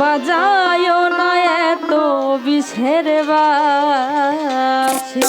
বাজায় না এত বিষের বাসি।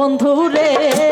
প্রাণ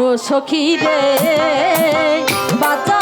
জানো সখী রে। বাঁচা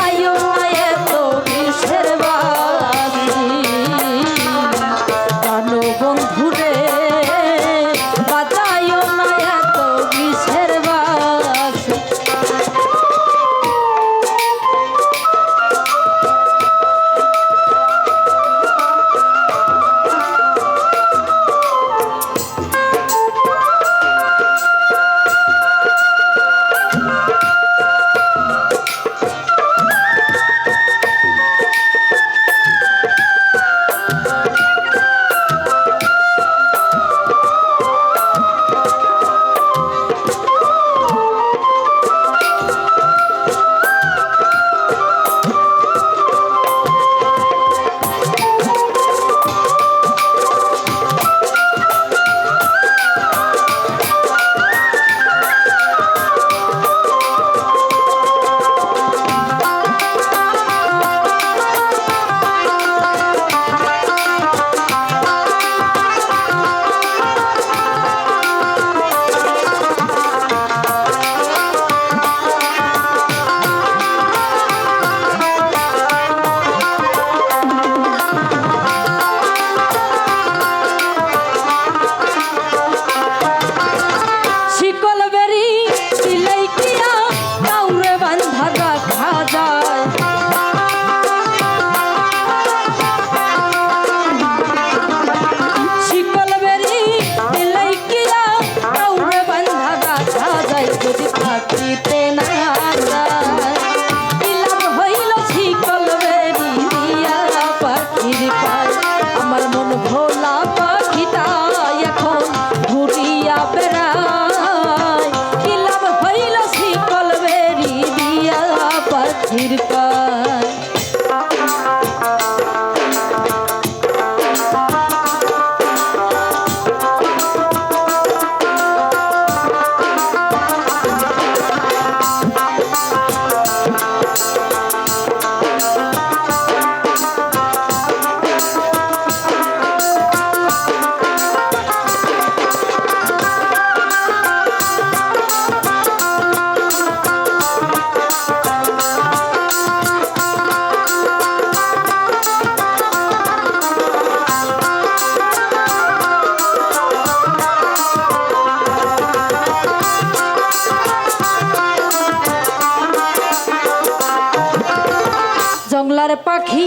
পাখি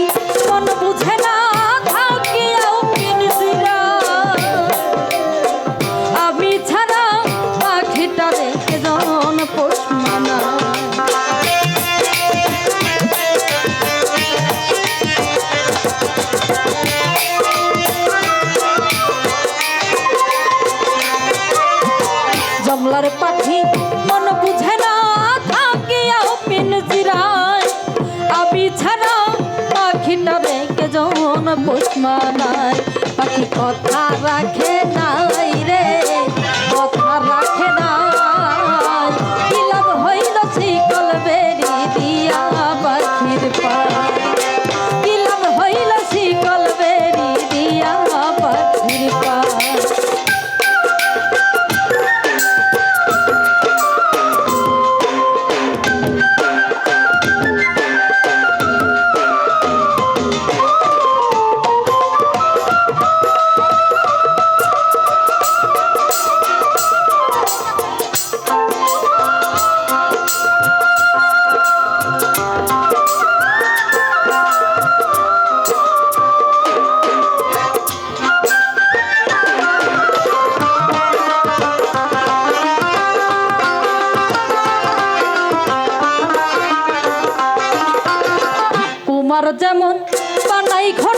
মন বুঝে না আমি ছাড়া পাখিটা রেখে জন পোষ মানা। জমলার পা খোঁজ মানায় পাখি কথা রাখে। যেমন বানাই ঘর